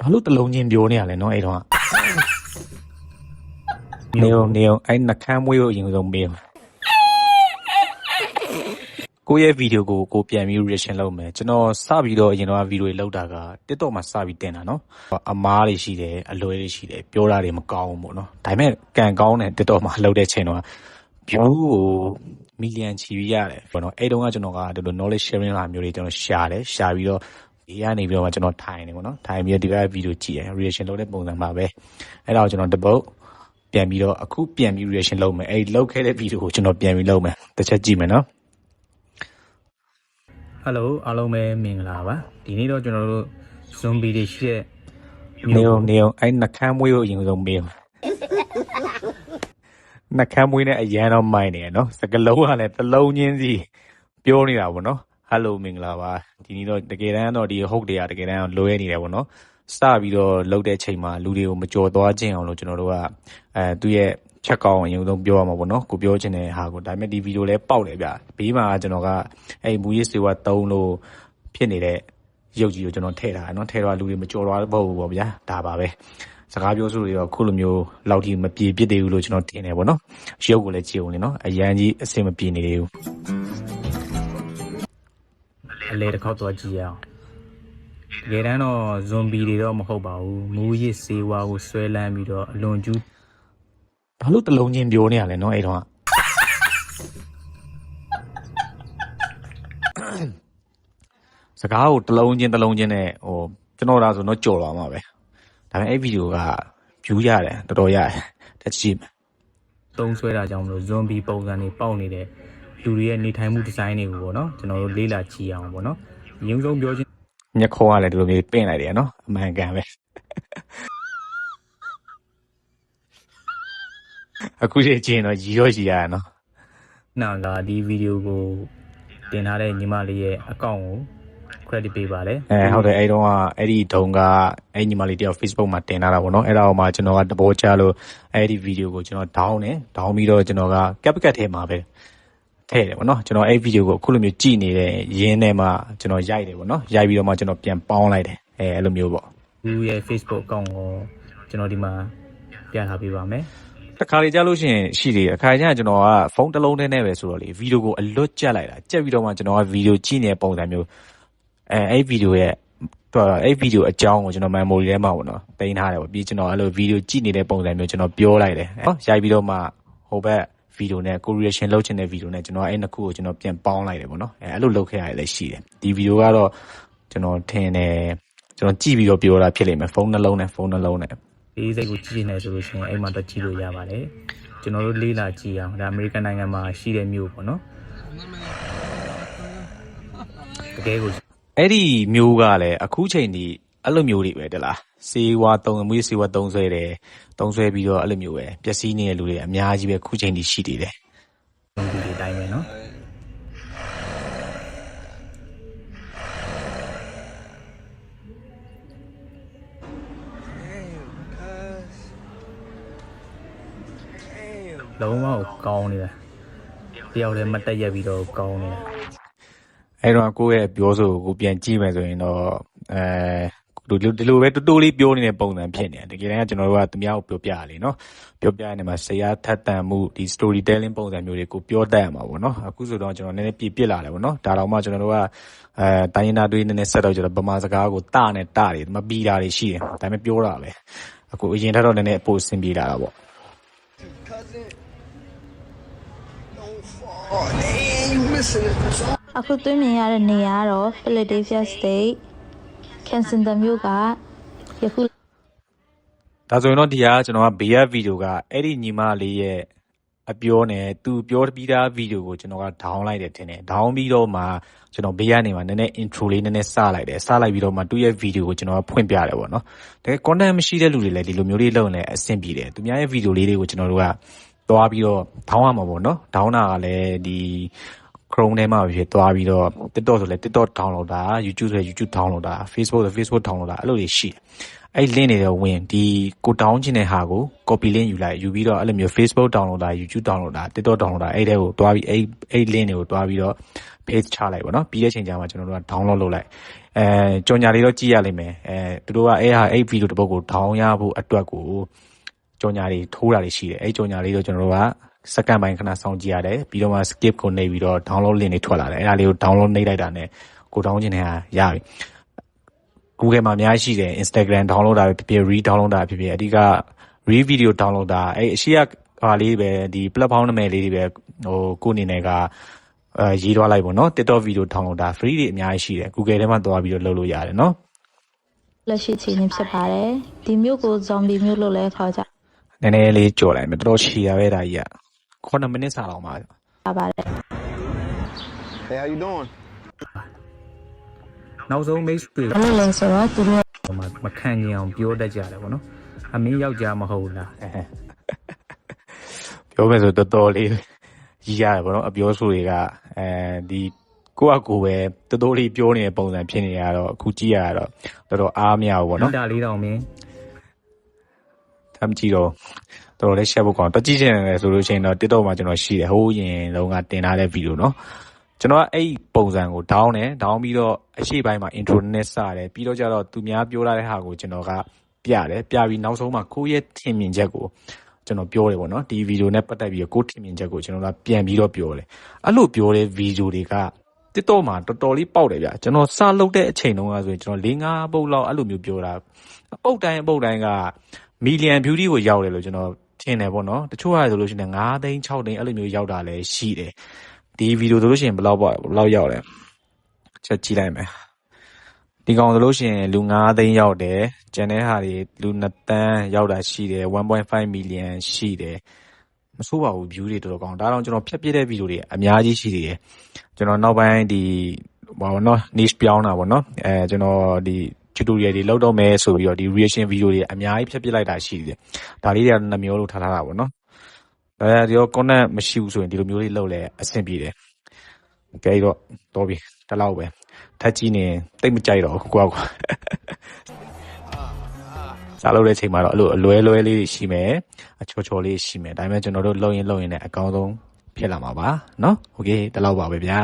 ဘာလို့တလုံးချင်းပြောနေရလဲနော်အဲ့တော့နေုံနေုံအဲ့နှကမ်းမွေးကိုအရင်ဆုံးမေးပါကိုယ့်ရဲ့ဗီဒီယိုကိုကိုပြန်ပြီး reaction လုပ်မယ်ကျွန်တော်စပြီးတော့အရင်တော့ဗီဒီယိုတွေလောက်တာက TikTok မှာစပြီးတင်တာနော်အမားတွေရှိတယ်အလွဲတွေရှိတယ်ပြောတာတွေမကောင်းဘူးပေါ့နော်ဒါပေမဲ့ကံကောင်းတယ် TikTok မှာလောက်တဲ့ချိန်တော့ view ကိုမီလီယံချီပြီးရတယ်ပေါ့နော်အဲ့တုန်းကကျွန်တော်ကဒီလို knowledge sharing လာမျိုးတွေကျွန်တော်ရှာတယ်ရှာပြီးတော့ ဒီကနေပြီးတော့မှကျွန်တော်ထိုင်နေပေါ့နော်ထိုင်ပြီးတော့ဒီကဗီဒီယိုကြည့်ရ reaction လုပ်တဲ့ပုံစံပါပဲအဲ့ဒါကိုကျွန်တော်တပုတ်ပြန်ပြီးတော့အခုပြန်ပြီး reaction လုပ်မယ်အဲ့ဒီလုပ်ခဲ့တဲ့ဗီဒီယိုကိုကျွန်တော်ပြန်ပြီးလုပ်မယ်တစ်ချက်ကြည့်မယ်နော်ဟယ်လိုအားလုံးပဲမင်္ဂလာပါဒီနေ့တော့ကျွန်တော်တို့ zombie တွေရှိတဲ့နေုံနေုံအဲ့နှကမ်းမွေးကိုအရင်ဆုံးမေးပါနှကမ်းမွေးနဲ့အရန်တော့မိုင်းနေရနော်စကလုံးကလည်းတစ်လုံးချင်းစီပြောနေတာပေါ့နော် ဟယ်လိုမင်္ဂလာပါဒီနေ့တော့တကယ်တမ်းတော့ဒီဟုတ်တွေကတကယ်တမ်းလိုရနေတယ်ပေါ့နော်စပြီးတော့လုပ်တဲ့ချိန်မှာလူတွေကိုမကြော်သွားခြင်းအောင်လို့ကျွန်တော်တို့ကအဲသူ့ရဲ့ချက်ကောင်းအရင်ဆုံးပြောရမှာပေါ့နော်ကိုပြောချင်တဲ့ဟာကိုဒါပေမဲ့ဒီဗီဒီယိုလည်းပေါက်တယ်ဗျဘေးမှာကျွန်တော်ကအဲ့မူရေးစေဝါတုံးလို့ဖြစ်နေတဲ့ရုပ်ကြီးကိုကျွန်တော်ထည့်ထားတယ်နော်ထည့်တော့လူတွေမကြော်သွားဘူးပေါ့ဗျာဒါပါပဲစကားပြောဆိုတွေတော့ခုလိုမျိုးလောက်ထိမပြေပြစ်သေးဘူးလို့ကျွန်တော်ထင်တယ်ပေါ့နော်ရုပ်ကိုလည်းကြည့်အောင်လေနော်အရန်ကြီးအဆင်မပြေနေသေးဘူး အလဲတစ်ခေါက်သွားကြည့်ရအောင်တကယ်တမ်းတော့ zombie တွေတော့မဟုတ်ပါဘူးမူရစ်စေဝါကိုဆွဲလန်းပြီးတော့အလွန်ကျူးဘာလို့တလုံးချင်းပြောနေရလဲနော်အဲ့တော့စကားကိုတလုံးချင်းတလုံးချင်းနဲ့ဟိုကျွန်တော်ဒါဆိုတော့ကြော်သွားမှာပဲဒါပေမဲ့အဲ့ဗီဒီယိုက view ရတယ်တော်တော်ရတယ်တက်ကြည့်မယ်သုံးဆွဲတာကြောင့်မလို့ zombie ပုံစံတွေပေါက်နေတဲ့ လူတွေရဲ့နေထိုင်မှုဒီဇိုင်းတွေကိုပေါ့နော်ကျွန်တော်တို့လေ့လာကြည့်အောင်ပေါ့နော်အရင်ဆုံးပြောချင်မျက်ခေါ်ကလည်းဒီလိုမျိုးပင့်လိုက်တယ်နော်အမှန်ကန်ပဲအခုချိန်ချင်းတော့ရီတော့ရီရရနော်နာကဒီဗီဒီယိုကိုတင်ထားတဲ့ညီမလေးရဲ့အကောင့်ကို credit ပေးပါလေအဲဟုတ်တယ်အဲ့တုန်းကအဲ့ဒီတုန်းကအဲ့ညီမလေးတယောက် Facebook မှာတင်ထားတာပေါ့နော်အဲ့ဒါကိုမှကျွန်တော်ကတဘောချလို့အဲ့ဒီဗီဒီယိုကိုကျွန်တော် down တယ် down ပြီးတော့ကျွန်တော်က CapCut ထဲမှာပဲ ထည့်တယ်ပေါ့နော်ကျွန်တော်အဲ့ဗီဒီယိုကိုအခုလိုမျိုးကြည့်နေတဲ့ရင်းထဲမှာကျွန်တော်ရိုက်တယ်ပေါ့နော်ရိုက်ပြီးတော့မှကျွန်တော်ပြန်ပေါင်းလိုက်တယ်အဲအဲ့လိုမျိုးပေါ့သူရဲ့ Facebook အကောင့်ကိုကျွန်တော်ဒီမှာပြထားပေးပါမယ်တခါလေကြာလို့ရှိရင်ရှိသေးတယ်အခါကျရင်ကျွန်တော်ကဖုန်းတစ်လုံးထဲနဲ့ပဲဆိုတော့လေဗီဒီယိုကိုအလွတ်ကြက်လိုက်တာကြက်ပြီးတော့မှကျွန်တော်ကဗီဒီယိုကြည့်နေတဲ့ပုံစံမျိုးအဲအဲ့ဗီဒီယိုရဲ့တော့အဲ့ဗီဒီယိုအကြောင်းကိုကျွန်တော် memory ထဲမှာပေါ့နော်တင်ထားတယ်ပေါ့ပြီးကျွန်တော်အဲ့လိုဗီဒီယိုကြည့်နေတဲ့ပုံစံမျိုးကျွန်တော်ပြောလိုက်တယ်ဟောရိုက်ပြီးတော့မှဟိုဘက် ဗီဒီယိုနဲ့ correlation လုပ်ချင်တဲ့ဗီဒီယိုနဲ့ကျွန်တော်အဲ့နှစ်ခုကိုကျွန်တော်ပြန်ပေါင်းလိုက်တယ်ပေါ့နော်အဲအဲ့လိုလုပ်ခဲ့ရတယ်လည်းရှိတယ်ဒီဗီဒီယိုကတော့ကျွန်တော်ထင်တယ်ကျွန်တော်ကြည့်ပြီးတော့ပြောတာဖြစ်လိမ့်မယ်ဖုန်းနှလုံးနဲ့ဖုန်းနှလုံးနဲ့ဒီစိတ်ကိုကြည့်နေဆိုလို့ရှိရင်အဲ့မှာတော့ကြည့်လို့ရပါတယ်ကျွန်တော်တို့လေးလာကြည့်အောင်ဒါအမေရိကန်နိုင်ငံမှာရှိတဲ့မြို့ပေါ့နော်တကယ်ကိုအဲ့ဒီမျိုးကလည်းအခုချိန်ဒီ အဲ့လိုမျိုးတွေပဲတလားစေဝါတုံမွေးစေဝါတုံဆွဲတယ်တုံဆွဲပြီးတော့အဲ့လိုမျိုးပဲပျက်စီးနေတဲ့လူတွေအများကြီးပဲအခုချိန်ဒီရှိသေးတယ်ဒီဒီတိုင်းပဲနော်လုံးဝကောင်းနေတာတယောက်တည်းမတက်ရက်ပြီးတော့ကောင်းနေတာအဲ့တော့ကိုယ့်ရဲ့ပြောဆိုကိုပြန်ကြည့်မယ်ဆိုရင်တော့အဲ ဒီလိုဒီလိုပဲတူတူလေးပြောနေတဲ့ပုံစံဖြစ်နေတယ်တကယ်တမ်းကကျွန်တော်တို့ကသူများကိုပြောပြရလေနော်ပြောပြရနေမှာဆရာထက်တန်မှုဒီ story telling ပုံစံမျိုးတွေကိုပြောတတ်ရမှာပေါ့နော်အခုဆိုတော့ကျွန်တော်နည်းနည်းပြပြလာတယ်ပေါ့နော်ဒါတော့မှကျွန်တော်တို့ကအဲတိုင်းရင်းသားတွေနည်းနည်းဆက်တော့ကျွန်တော်ဗမာစကားကိုတနဲ့တတွေမပီတာတွေရှိတယ်ဒါပေမဲ့ပြောတာပဲအခုအရင်ထက်တော့နည်းနည်းပိုအဆင်ပြေလာတာပေါ့ cousin. No fault. Hey, you missing it. အခုသွင်းမြင်ရတဲ့နေရာကတော့ Philadelphia State Kensington မြို့ကယခုဒါဆိုရင်တော့ဒီကကျွန်တော်ကဘေးကဗီဒီယိုကအဲ့ဒီညီမလေးရဲ့အပြောနဲ့သူပြောပြီးသားဗီဒီယိုကိုကျွန်တော်က down လိုက်တယ်ထင်တယ် down ပြီးတော့မှကျွန်တော်ဘေးကနေမှနည်းနည်း intro လေးနည်းနည်းစလိုက်တယ်စလိုက်ပြီးတော့မှသူ့ရဲ့ဗီဒီယိုကိုကျွန်တော်ကဖွင့်ပြတယ်ပေါ့နော်တကယ် content မရှိတဲ့လူတွေလည်းဒီလိုမျိုးလေးလုပ်ရင်လည်းအဆင်ပြေတယ်သူများရဲ့ဗီဒီယိုလေးတွေကိုကျွန်တော်တို့ကသွားပြီးတော့ down ရမှာပေါ့နော် down တာကလည်းဒီ Chrome ထဲမှာဖြစ်သွားပြီးတော့ TikTok ဆိုလဲ TikTok download တာ YouTube ဆိုလဲ YouTube download တာ Facebook ဆို Facebook download တာအဲ့လိုတွေရှိတယ်အဲ့ link တွေတော့ဝင်ဒီကိုတောင်းချင်တဲ့ဟာကို copy link ယူလိုက်ယူပြီးတော့အဲ့လိုမျိုး Facebook download တာ YouTube download တာ TikTok download တာအဲ့တဲ့ကိုတွားပြီးအဲ့အဲ့ link တွေကိုတွားပြီးတော့ page ချလိုက်ပါတော့ပြီးတဲ့ချိန်ကျမှကျွန်တော်တို့က download လုပ်လိုက်အဲကြော်ညာလေးတော့ကြည့်ရလိမ့်မယ်အဲသူတို့ကအဲ့ဟာအဲ့ video တစ်ပုဒ်ကို down ရဖို့အတွက်ကိုကြော်ညာလေးထိုးတာလေးရှိတယ်အဲ့ကြော်ညာလေးတော့ကျွန်တော်တို့က စက္ကန့်ပိုင်းခဏစောင့်ကြည့်ရတယ်ပြီးတော့မှ skip ကိုနှိပ်ပြီးတော့ download link တွေထွက်လာတယ်အဲ့ဒါလေးကို download နှိပ်လိုက်တာနဲ့ကိုတောင်းချင်တဲ့ဟာရပြီ Google မှာအများကြီးရှိတယ် Instagram download တာပဲဖြစ်ဖြစ် re download တာဖြစ်ဖြစ်အဓိက re video download တာအဲ့အရှိကဟာလေးပဲဒီ platform နာမည်လေးတွေပဲဟိုကိုအနေနဲ့ကအဲရေးသွားလိုက်ပေါ့နော် TikTok video download တာ free တွေအများကြီးရှိတယ် Google ထဲမှာသွားပြီးတော့လုပ်လို့ရတယ်နော်လက်ရှိချိန်ချင်းဖြစ်ပါတယ်ဒီမြို့ကို zombie မြို့လို့လည်းခေါ်ကြနည်းနည်းလေးကြော်လိုက်မယ်တော်တော်ရှည်ရပဲဒါကြီးက 9မိနစ်စာလောက်မှာပါတယ် Hey, how you doing? နောက်ဆုံးမိတ်ဆွေဘာလို့လဲဆိုတော့သူတို့ကမှမခံကျင်အောင်ပြောတတ်ကြတယ်ပေါ့နော်အမင်းယောက်ျားမဟုတ်လားပြောမယ်ဆိုတော်တော်လေးကြီးရတယ်ပေါ့နော်အပြောဆိုတွေကအဲဒီကိုယ့်အကိုပဲတော်တော်လေးပြောနေတဲ့ပုံစံဖြစ်နေရတော့အခုကြည့်ရတော့တော်တော်အားမရဘူးပေါ့နော်နော်တာလေးတောင်မင်းထမ်းကြည့်တော့ တော်တော်လေးရှက်ဖို့ကောင်းတက်ကြည့်ချင်တယ်ဆိုလို့ရှိရင်တော့ TikTok မှာကျွန်တော်ရှိတယ်ဟိုးရင်လုံးကတင်ထားတဲ့ဗီဒီယိုနော်ကျွန်တော်ကအဲ့ပုံစံကို down တယ် down ပြီးတော့အရှိပိုင်းမှာ intro နဲ့စတယ်ပြီးတော့ကျတော့သူများပြောလာတဲ့ဟာကိုကျွန်တော်ကပြတယ်ပြပြီးနောက်ဆုံးမှာကိုယ့်ရဲ့ထင်မြင်ချက်ကိုကျွန်တော်ပြောတယ်ပေါ့နော်ဒီဗီဒီယိုနဲ့ပတ်သက်ပြီးတော့ကိုယ့်ထင်မြင်ချက်ကိုကျွန်တော်ကပြန်ပြီးတော့ပြောတယ်အဲ့လိုပြောတဲ့ဗီဒီယိုတွေက TikTok မှာတော်တော်လေးပေါက်တယ်ဗျကျွန်တော်စလုပ်တဲ့အချိန်တုန်းကဆိုရင်ကျွန်တော်၄၅ပုတ်လောက်အဲ့လိုမျိုးပြောတာအပုတ်တိုင်းအပုတ်တိုင်းကမီလီယံ view ကိုရောက်တယ်လို့ကျွန်တော် ထင်တယ်ပေါ့နော်တချို့ဟာဆိုလို့ရှိရင်9သိန်း6သိန်းအဲ့လိုမျိုးရောက်တာလည်းရှိတယ်ဒီဗီဒီယိုဆိုလို့ရှိရင်ဘယ်လောက်ပေါ့ဘယ်လောက်ရောက်လဲချက်ကြည့်လိုက်မယ်ဒီကောင်ဆိုလို့ရှိရင်လူ9သိန်းရောက်တယ်ကျန်တဲ့ဟာတွေလူ2တန်းရောက်တာရှိတယ်1.5 million ရှိတယ်မဆိုးပါဘူး view တွေတော်တော်ကောင်းဒါတော့ကျွန်တော်ဖြတ်ပြတဲ့ဗီဒီယိုတွေအများကြီးရှိသေးတယ်ကျွန်တော်နောက်ပိုင်းဒီဘာလို့နော် niche ပြောင်းတာပေါ့နော်အဲကျွန်တော်ဒီ tutorial တွေလောက်တော့မယ်ဆိုပြီးတော့ဒီ reaction video တွေအများကြီးဖြတ်ပစ်လိုက်တာရှိတယ်ဒါလေးတွေကနှမျိုးလို့ထားထားတာပေါ့နော်ဒါကြရော content မရှိဘူးဆိုရင်ဒီလိုမျိုးလေးလောက်လဲအဆင်ပြေတယ်ကြိတော့တော်ပြီတလောက်ပဲထက်ကြီးနေတိတ်မကြိုက်တော့ဘူးကိုကွာစားလို့တဲ့ချိန်မှာတော့အဲ့လိုအလွဲလွဲလေးတွေရှိမယ်အချောချောလေးရှိမယ်ဒါပေမဲ့ကျွန်တော်တို့လုံရင်လုံရင်လည်းအကောင်းဆုံးဖြစ်လာမှာပါเนาะโอเคတလောက်ပါပဲဗျာ